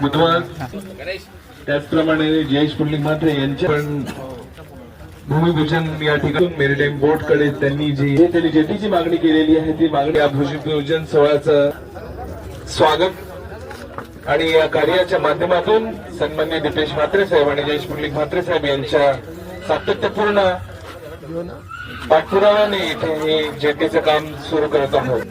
बुधवार. त्याचप्रमाणे जयेश पुंडलिक म्हात्रे यांच्या पण भूमिपूजन या ठिकाणी मेरीटाईम बोर्डकडे त्यांनी जी हे त्यांनी जेटीची मागणी केलेली आहे ती मागणी या भूमिपूजन सोहळ्याचं स्वागत. आणि या कार्याच्या माध्यमातून सन्मान्य दीपेश म्हात्रे साहेब आणि जयेश पुंडलिक म्हात्रे साहेब यांच्या सातत्यपूर्ण पाठपुराव्याने इथे हे जेटीचं काम सुरू करत आहोत.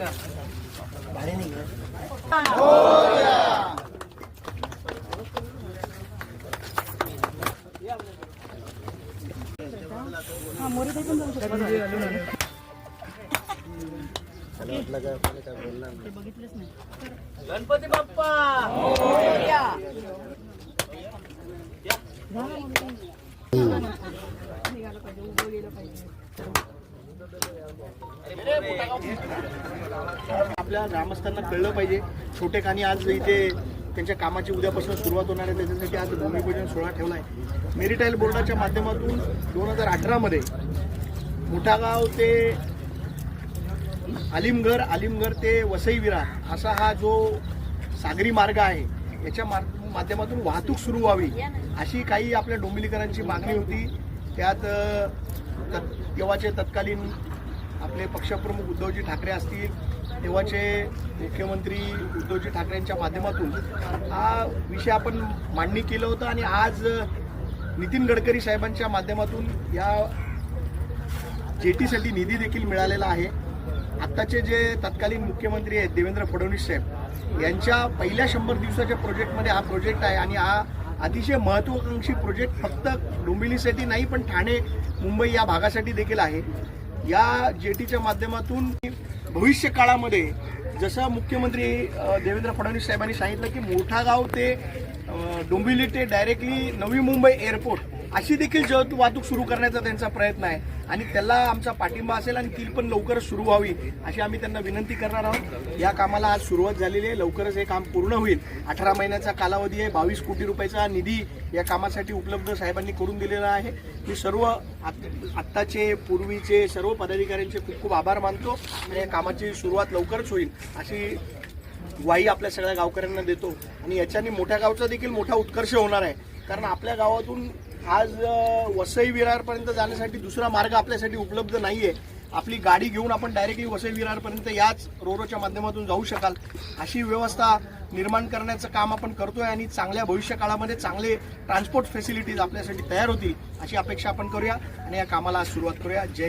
गणपती बाप्पा आपल्या ग्रामस्थांना कळलं पाहिजे. छोटे कानी आज इथे त्यांच्या कामाची उद्यापासून सुरुवात होणार आहे. त्याच्यासाठी आज भूमिपूजन सोहळा ठेवला आहे मेरिटाईल बोर्डाच्या माध्यमातून दोन हजार अठरामध्ये मोठागाव ते आलिमघर आलिमघर ते वसई विरार असा हा जो सागरी मार्ग आहे याच्या माध्यमातून वाहतूक सुरू व्हावी अशी काही आपल्या डोंबिवलीकरांची मागणी होती. त्यात तत्- तेव्हाचे तत्कालीन आपले पक्षप्रमुख उद्धवजी ठाकरे असतील तेव्हाचे मुख्यमंत्री उद्धवजी ठाकरेंच्या माध्यमातून हा विषय आपण मांडणी केलं होतं आणि आज नितीन गडकरी साहेबांच्या माध्यमातून या जेटीसाठी निधी देखील मिळालेला आहे. आत्ताचे जे तत्कालीन मुख्यमंत्री आहेत देवेंद्र फडणवीस साहेब यांच्या पहिल्या शंभर दिवसाच्या प्रोजेक्टमध्ये हा प्रोजेक्ट आहे आणि हा अतिशय महत्वाकांक्षी प्रोजेक्ट फक्त डोंबिवलीसाठी नाही पण ठाणे मुंबई या भागासाठी देखील आहे. या जेटीच्या माध्यमातून भविष्य काळामध्ये जसं मुख्यमंत्री देवेंद्र फडणवीस साहेबांनी सांगितलं की मोठा गाव ते डोंबिवली ते डायरेक्टली नवी मुंबई एअरपोर्ट अशी देखील जत वाहतूक सुरू करण्याचा त्यांचा प्रयत्न आहे. आणि त्याला आमचा पाठिंबा असेल आणि ती पण लवकरच सुरू व्हावी अशी आम्ही त्यांना विनंती करणार आहोत. या कामाला आज सुरुवात झालेली आहे. लवकरच हे काम पूर्ण होईल. अठरा महिन्याचा कालावधी आहे. बावीस कोटी रुपयाचा निधी या कामासाठी उपलब्ध साहेबांनी करून दिलेला आहे. मी सर्व आत- आत्ताचे पूर्वीचे सर्व पदाधिकाऱ्यांचे खूप खूप आभार मानतो. आणि या कामाची सुरुवात लवकरच होईल अशी ग्वाही आपल्या सगळ्या गावकऱ्यांना देतो. आणि याच्याने मोठ्या गावचा देखील मोठा उत्कर्ष होणार आहे. कारण आपल्या गावातून आज वसई विरारपर्यंत जाण्यासाठी दुसरा मार्ग आपल्यासाठी उपलब्ध नाही आहे आपली गाडी घेऊन आपण डायरेक्टली वसई विरारपर्यंत याच रोरोच्या माध्यमातून जाऊ शकाल. अशी व्यवस्था निर्माण करण्याचं काम आपण करतोय आणि चांगल्या भविष्य काळामध्ये चांगले ट्रान्सपोर्ट फॅसिलिटीज आपल्यासाठी तयार होतील अशी अपेक्षा आपण करूया आणि या कामाला सुरुवात करूया. जय